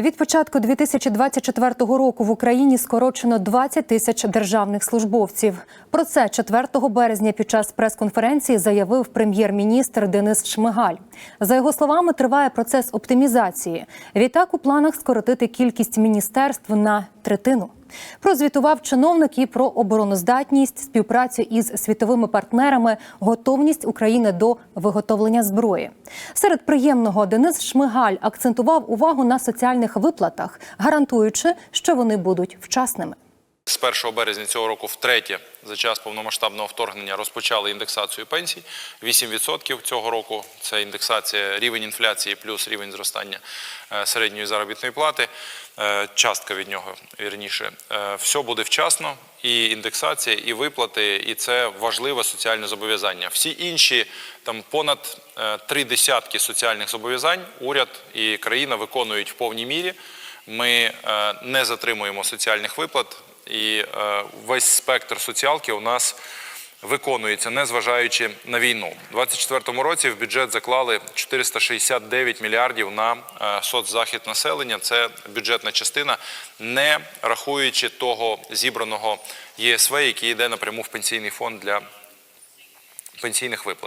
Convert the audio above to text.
Від початку 2024 року в Україні скорочено 20 тисяч державних службовців. Про це 4 березня під час прес-конференції заявив прем'єр-міністр Денис Шмигаль. За його словами, триває процес оптимізації. Відтак у планах скоротити кількість міністерств на третину. Прозвітував чиновник і про обороноздатність, співпрацю із світовими партнерами, готовність України до виготовлення зброї. Серед приємного Денис Шмигаль акцентував увагу на соціальних виплатах, гарантуючи, що вони будуть вчасними. З 1 березня цього року втретє за час повномасштабного вторгнення розпочали індексацію пенсій. 8% цього року це індексація рівень інфляції плюс рівень зростання е, середньої заробітної плати. Е, Частка від нього вірніше. Е, Все буде вчасно. І індексація, і виплати, і це важливе соціальне зобов'язання. Всі інші там понад три десятки соціальних зобов'язань уряд і країна виконують в повній мірі. Ми не затримуємо соціальних виплат, і е, весь спектр соціалки у нас виконується, незважаючи на війну. У 2024 році в бюджет заклали 469 мільярдів на е, соцзахист населення. Це бюджетна частина, не рахуючи того зібраного ЄСВ, який йде напряму в пенсійний фонд для пенсійних виплат.